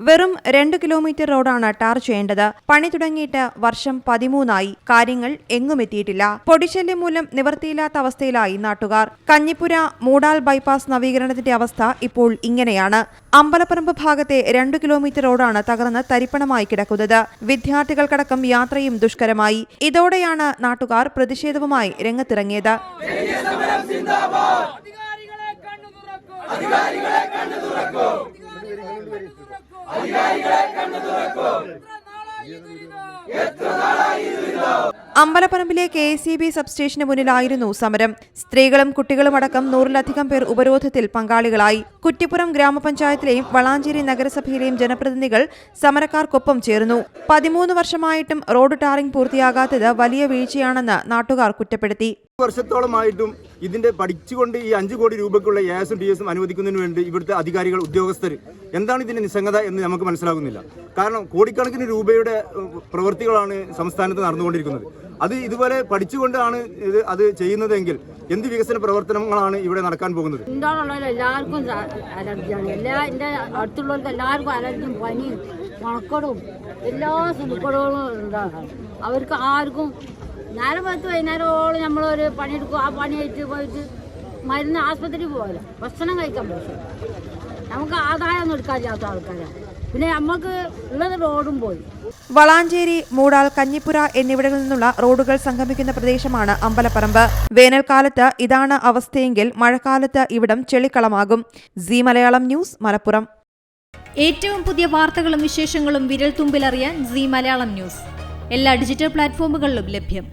വെറും രണ്ട് കിലോമീറ്റർ റോഡാണ് ടാർ ചെയ്യേണ്ടത്. പണി തുടങ്ങിയിട്ട് വർഷം പതിമൂന്നായി. കാര്യങ്ങൾ എങ്ങും എത്തിയിട്ടില്ല. പൊടിശല്യം മൂലം നിവർത്തിയില്ലാത്ത അവസ്ഥയിലായി നാട്ടുകാർ. കഞ്ഞിപ്പുര മൂടാൽ ബൈപ്പാസ് നവീകരണത്തിന്റെ അവസ്ഥ ഇപ്പോൾ ഇങ്ങനെയാണ്. അമ്പലപ്പറമ്പ് ഭാഗത്തെ രണ്ടു കിലോമീറ്റർ റോഡാണ് തകർന്ന് തരിപ്പണമായി കിടക്കുന്നത്. വിദ്യാർത്ഥികൾക്കടക്കം യാത്രയും ദുഷ്കരമായി. ഇതോടെയാണ് നാട്ടുകാർ പ്രതിഷേധവുമായി രംഗത്തിറങ്ങിയത്. അധികാരികളെ അമ്പലപ്പറമ്പിലെ കെ എസ് ബി സബ്സ്റ്റേഷന് മുന്നിലായിരുന്നു സമരം. സ്ത്രീകളും കുട്ടികളുമടക്കം നൂറിലധികം പേർ ഉപരോധത്തിൽ പങ്കാളികളായി. കുറ്റിപ്പുറം ഗ്രാമപഞ്ചായത്തിലെയും വളാഞ്ചേരി നഗരസഭയിലെയും ജനപ്രതിനിധികൾ സമരക്കാർക്കൊപ്പം ചേർന്നു. പതിമൂന്ന് വർഷമായിട്ടും റോഡ് ടാറിംഗ് പൂർത്തിയാകാത്തത് വലിയ വീഴ്ചയാണെന്ന് നാട്ടുകാർ കുറ്റപ്പെടുത്തി. വർഷത്തോളമായിട്ടും ഇതിന്റെ പഠിച്ചുകൊണ്ട് ഈ അഞ്ചു കോടി രൂപയ്ക്കുള്ള എ എസും ടി എസും അനുവദിക്കുന്നതിന് വേണ്ടി ഇവിടുത്തെ അധികാരികൾ ഉദ്യോഗസ്ഥർ എന്താണ് ഇതിന്റെ നിസ്സംഗത എന്ന് നമുക്ക് മനസ്സിലാകുന്നില്ല. കാരണം കോടിക്കണക്കിന് രൂപയുടെ പ്രവൃത്തികളാണ് സംസ്ഥാനത്ത് നടന്നുകൊണ്ടിരിക്കുന്നത്. അത് ഇതുപോലെ പഠിച്ചുകൊണ്ടാണ് ഇത് അത് ചെയ്യുന്നതെങ്കിൽ എന്ത് വികസന പ്രവർത്തനങ്ങളാണ് ഇവിടെ നടക്കാൻ പോകുന്നത്? എല്ലാവർക്കും അലർജിയാണ്. അടുത്തുള്ളവർക്ക് എല്ലാവർക്കും അലർജിയും പനിയും എല്ലാ അവർക്ക് ആർക്കും നേരം പത്ത് വൈകുന്നേരമോളം നമ്മളൊരു പണിയെടുക്കും. ആ പണിയായിട്ട് പോയിട്ട് മരുന്ന് ആസ്പത്രിയിൽ പോകല. ഭക്ഷണം കഴിക്കാൻ പറ്റും നമുക്ക് ആദായമൊന്നും എടുക്കാനില്ലാത്ത ആൾക്കാരാണ് പിന്നെ നമുക്ക് ഉള്ളത് റോഡും പോയി. വളാഞ്ചേരി മൂടാൽ കഞ്ഞിപ്പുര എന്നിവിടങ്ങളിൽ നിന്നുള്ള റോഡുകൾ സംഗമിക്കുന്ന പ്രദേശമാണ് അമ്പലപ്പറമ്പ്. വേനൽക്കാലത്ത് ഇതാണ് അവസ്ഥയെങ്കിൽ മഴക്കാലത്ത് ഇവിടം ചെളിക്കളമാകും സി മലയാളം ന്യൂസ് മലപ്പുറം. ഏറ്റവും പുതിയ വാർത്തകളും വിശേഷങ്ങളും വിരൽ തുമ്പിലറിയാൻ സി മലയാളം ന്യൂസ്. എല്ലാ ഡിജിറ്റൽ പ്ലാറ്റ്ഫോമുകളിലും ലഭ്യം.